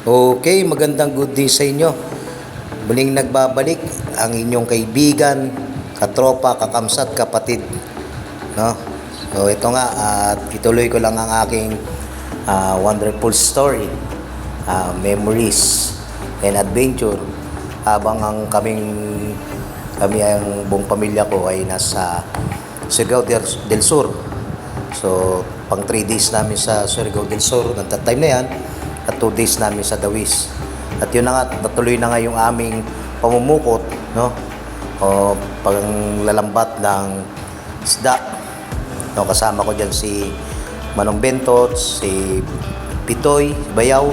Okay, magandang good day sa inyo. Muling nagbabalik ang inyong kaibigan, katropa, kakamsat, kapatid. No? So ito nga, at ituloy ko lang ang aking ah, wonderful story, ah, memories, and adventure habang ang kaming kami ang buong pamilya ko ay nasa Surigao del, Sur. So, pang 3 days namin sa Surigao del Sur, ng that time na yan, at 2 days namin sa Dawis. At yun na nga, natuloy na nga yung aming pamumukot, no? O panglalambat ng isda. No, kasama ko dyan si Manong Bentot, si Pitoy, Bayaw,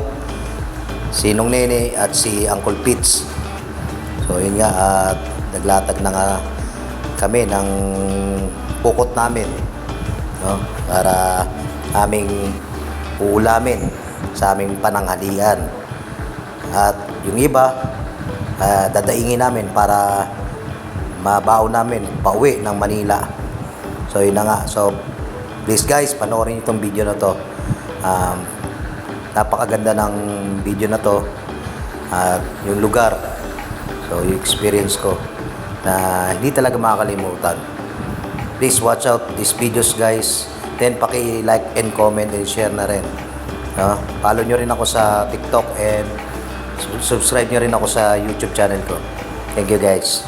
si Nong Nene, at si Uncle Pitts. So yun nga, at naglatag na nga kami ng pukot namin no? para aming uulamin sa aming pananghalian. At yung iba, ah, dadaingin namin para mabaw namin pauwi ng Manila. So yun na nga. So please guys, panoorin itong video na to. Um, napakaganda ng video na to. At yung lugar, so yung experience ko na hindi talaga makakalimutan. Please watch out these videos guys. Then paki-like and comment and share na rin. No? Follow nyo rin ako sa TikTok and sub- subscribe nyo rin ako sa YouTube channel ko. Thank you guys.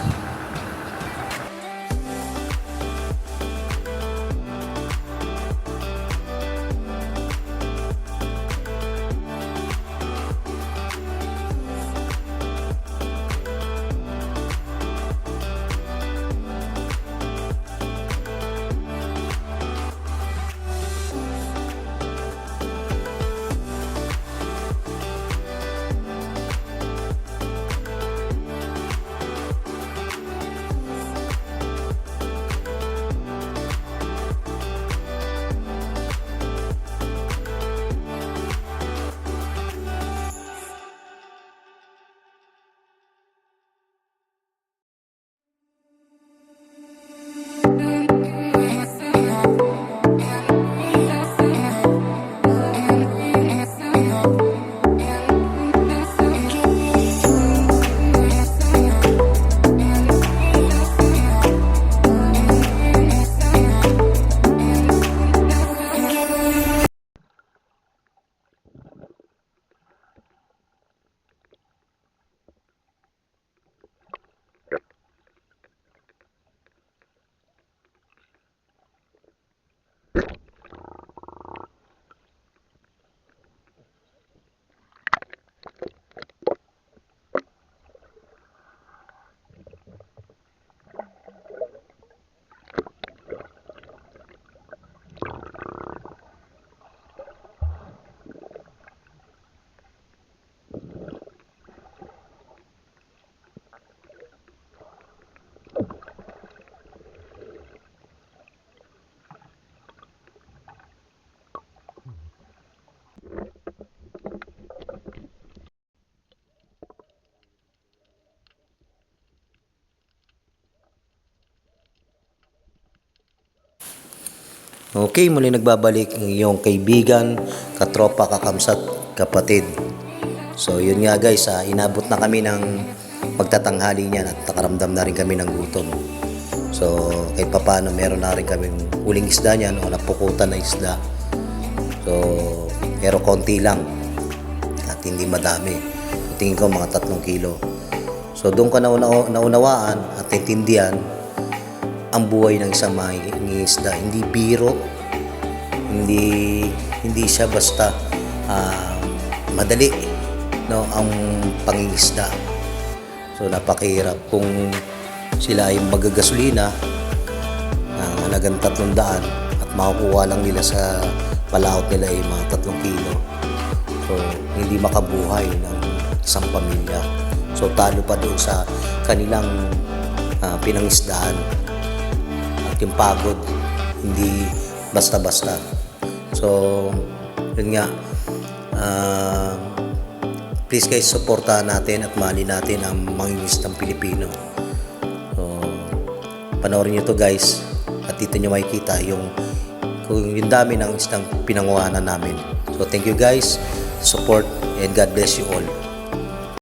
Okay, muli nagbabalik ang iyong kaibigan, katropa, kakamsat, kapatid. So yun nga guys, ah, inabot na kami ng pagtatanghali niyan at nakaramdam na rin kami ng gutom. So kahit papano meron na rin kami uling isda niyan o napukutan na isda. So pero konti lang at hindi madami. Tingin ko mga tatlong kilo. So doon ka nauna, naunawaan at intindihan ang buhay ng isang mangingisda. Hindi biro, hindi hindi siya basta ah, madali no ang pangingisda. So napakahirap kung sila ay magagasolina ng halagang tatlong daan at makukuha lang nila sa palaot nila ay mga tatlong kilo. So hindi makabuhay ng isang pamilya. So talo pa doon sa kanilang ah, pinangisdaan yung pagod. Hindi basta-basta. So yun nga. Ah, please guys supportahan natin at mali natin ang mangingisdang Pilipino. So panoorin nyo to guys. At dito nyo makikita yung yung dami ng isdang pinanguhanan namin. So thank you guys. Support, and God bless you all.